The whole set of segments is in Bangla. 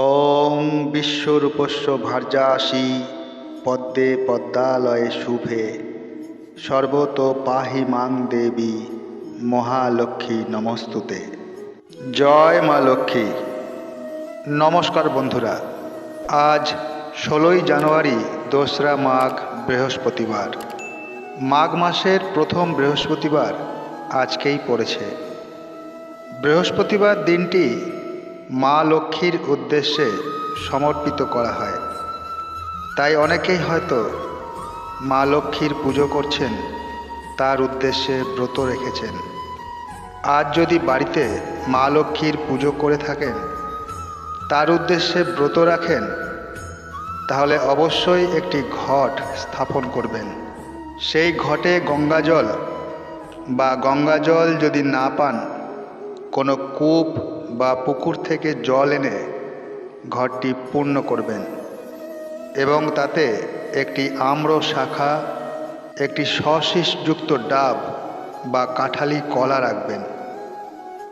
ওং বিশ্বরূপস্য ভার্যাসি পদ্মে পদ্মালয়ে শুভে। সর্বত পাহি মাং দেবী, মহালক্ষ্মী নমস্তুতে। জয় মা লক্ষ্মী। নমস্কার বন্ধুরা, আজ ষোলোই জানুয়ারি, দোসরা মাঘ, বৃহস্পতিবার। মাঘ মাসের প্রথম বৃহস্পতিবার আজকেই পড়েছে। বৃহস্পতিবার দিনটি মা লক্ষ্মীর উদ্দেশ্যে সমর্পিত করা হয়। তাই অনেকেই হয়তো মা লক্ষ্মীর পুজো করছেন, তার উদ্দেশ্যে ব্রত রেখেছেন। আজ যদি বাড়িতে মা লক্ষ্মীর পুজো করে থাকেন, তার উদ্দেশ্যে ব্রত রাখেন, তাহলে অবশ্যই একটি ঘট স্থাপন করবেন। সেই ঘটে গঙ্গাজল, বা গঙ্গাজল যদি না পান, কোনো কূপ বা পুকুর থেকে জল এনে ঘরটি পূর্ণ করবেন এবং তাতে একটি আম্র শাখা, একটি সশিসযুক্ত ডাব বা কাঁঠালি কলা রাখবেন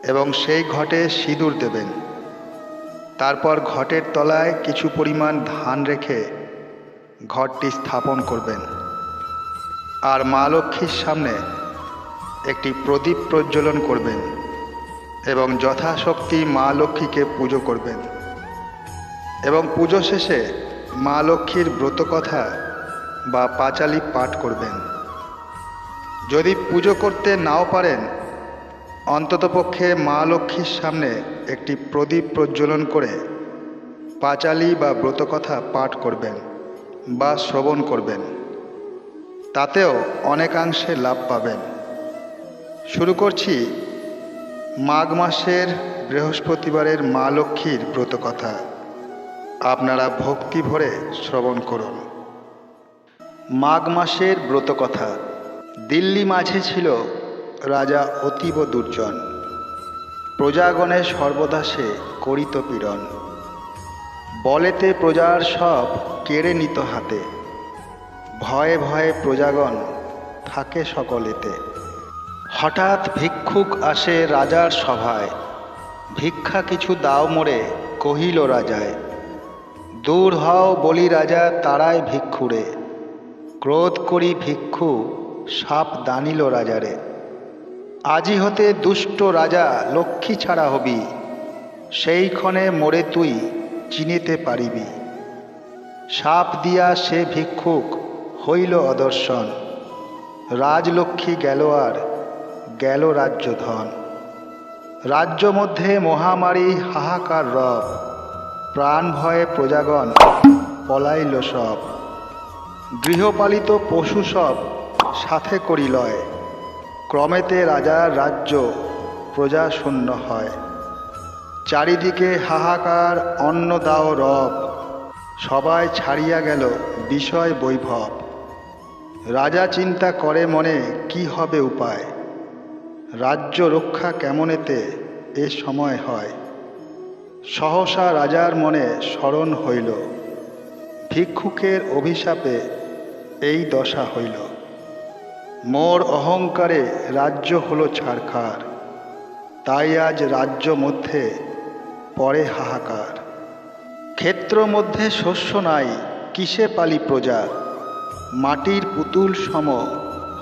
এবং সেই ঘটে সিঁদুর দেবেন। তারপর ঘটের তলায় কিছু পরিমাণ ধান রেখে ঘরটি স্থাপন করবেন। আর মা লক্ষ্মীর সামনে একটি প্রদীপ প্রজ্বলন করবেন। এবং যথাশক্তি মা লক্ষ্মীকে পুজো করবেন। এবং পুজো শেষে মা লক্ষ্মীর ব্রতকথা বা পাঁচালি পাঠ করবেন। যদি পুজো করতে নাও পারেন অন্ততপক্ষে মা লক্ষ্মীর সামনে একটি প্রদীপ প্রজ্বলন করে পাঁচালি বা ব্রতকথা পাঠ করবেন বা শ্রবণ করবেন। তাতেও অনেকাংশে লাভ পাবেন। শুরু করছি মাঘ মাসের বৃহস্পতিবারের মা লক্ষ্মীর ব্রতকথা আপনারা ভক্তি ভরে শ্রবণ করুন। মাঘ মাসের ব্রতকথা দিল্লি মাঝে ছিল রাজা অতীব দুর্জন। প্রজাগণে সর্বদা সে করিত পীড়ন। বলেতে প্রজার সব কেড়ে নিত হাতে। ভয়ে ভয়ে প্রজাগণ থাকে সকলেতে। হঠাৎ ভিক্ষুক আসে রাজার সভায়। ভিক্ষা কিছু দাও মোরে, কহিল রাজায়। দূর হও বলি রাজা, তারাই ভিক্ষুরে। ক্রোধ করি ভিক্ষু, সাপ দানিল রাজারে। আজি হতে দুষ্ট রাজা লক্ষ্মী ছাড়া হবি, সেই ক্ষণে মোরে তুই চিনিতে পারিবি। সাপ দিয়া সে ভিক্ষুক হইল অদর্শন। রাজলক্ষ্মী গেল আর গেল রাজ্য ধন রাজ্য মধ্যে মহামারী হাহাকার রব প্রাণ ভয়ে প্রজাগণ পলাইল সব। গৃহপালিত পশু সব সাথে করিলয় ক্রমেতে রাজার রাজ্য প্রজা শূন্য হয়। চারিদিকে হাহাকার অন্ন দাও রব। সবাই ছাড়িয়া গেল বিষয় বৈভব। রাজা চিন্তা করে মনে কি হবে উপায়? রাজ্য রক্ষা কেমনেতে এ সময় হয়? সহসা রাজার মনে স্মরণ হইল। ভিক্ষুকের অভিশাপে এই দশা হইল। মোর অহংকারে রাজ্য হলো ছাড়খার তাই আজ রাজ্য মধ্যে পরে হাহাকার। ক্ষেত্র মধ্যে শস্য নাই, কিসে পালি প্রজা? মাটির পুতুল সম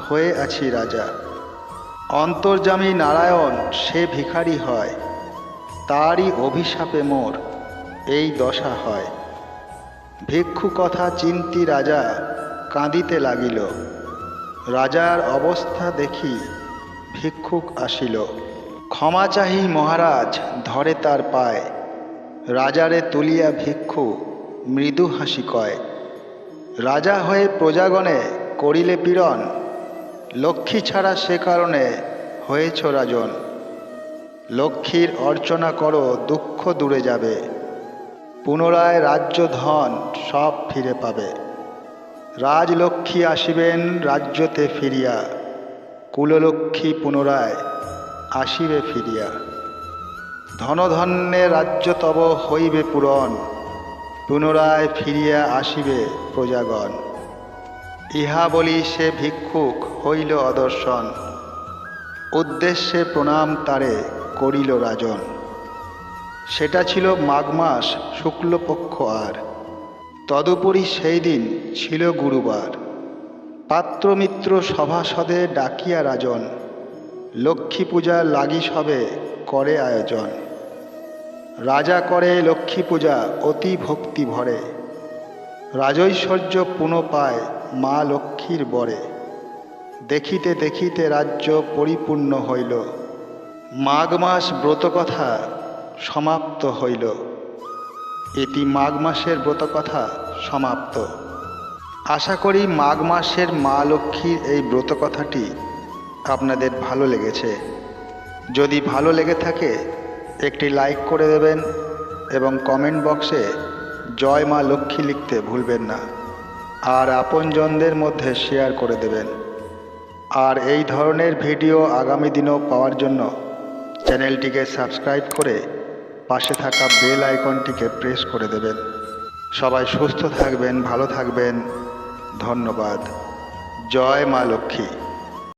হয়ে আছি রাজা। অন্তর্জামী নারায়ণ, সে ভিখারি হয়। তারই অভিশাপে মোর এই দশা হয়। ভিক্ষু কথা চিন্তি রাজা কাঁদিতে লাগিল। রাজার অবস্থা দেখি ভিক্ষুক আসিল। ক্ষমা চাহি মহারাজ, ধরে তার পায়। রাজারে তুলিয়া ভিক্ষু মৃদু হাসি কয়। রাজা হয়ে প্রজাগণে করিলে পীড়ন লক্ষ্মী ছাড়া সে কারণে হয়েছ রাজন। লক্ষ্মীর অর্চনা করো, দুঃখ দূরে যাবে। পুনরায় রাজ্য ধন সব ফিরে পাবে। রাজলক্ষ্মী আসিবেন রাজ্যতে ফিরিয়া। কুললক্ষ্মী পুনরায় আসিবে ফিরিয়া। ধনধন্যে রাজ্য তব হইবে পূরণ। পুনরায় ফিরিয়া আসিবে প্রজাগণ। ইহা বলি সে ভিক্ষুক হইল অদর্শন। উদ্দেশ্যে প্রণাম তারে করিল রাজন। সেটা ছিল মাঘ মাস শুক্লপক্ষ আর। তদুপরি সেই দিন ছিল গুরুবার। পাত্রমিত্র সভাসদে ডাকিয়া রাজন লক্ষ্মী পূজা লাগি সবে করে আয়োজন। রাজা করে লক্ষ্মী পূজা অতি ভক্তি ভরে। রাজৈশ্বর্য পুনঃ পায় মা লক্ষ্মীর বরে। দেখিতে দেখিতে রাজ্য পরিপূর্ণ হইল। মাঘ মাস ব্রতকথা সমাপ্ত হইল। এটি মাঘ মাসের ব্রতকথা সমাপ্ত। আশা করি মাঘ মাসের মা লক্ষ্মীর এই ব্রতকথাটি আপনাদের ভালো লেগেছে। যদি ভালো লেগে থাকে, একটি লাইক করে দেবেন এবং কমেন্ট বক্সে জয় মা লক্ষ্মী লিখতে ভুলবেন না। আর আপনজনদের মধ্যে শেয়ার করে দেবেন। আর এই ধরনের ভিডিও আগামী দিনেও পাওয়ার জন্য চ্যানেলটিকে সাবস্ক্রাইব করে পাশে থাকা বেল আইকনটিকে প্রেস করে দেবেন। সবাই সুস্থ থাকবেন, ভালো থাকবেন। ধন্যবাদ। জয় মা লক্ষ্মী।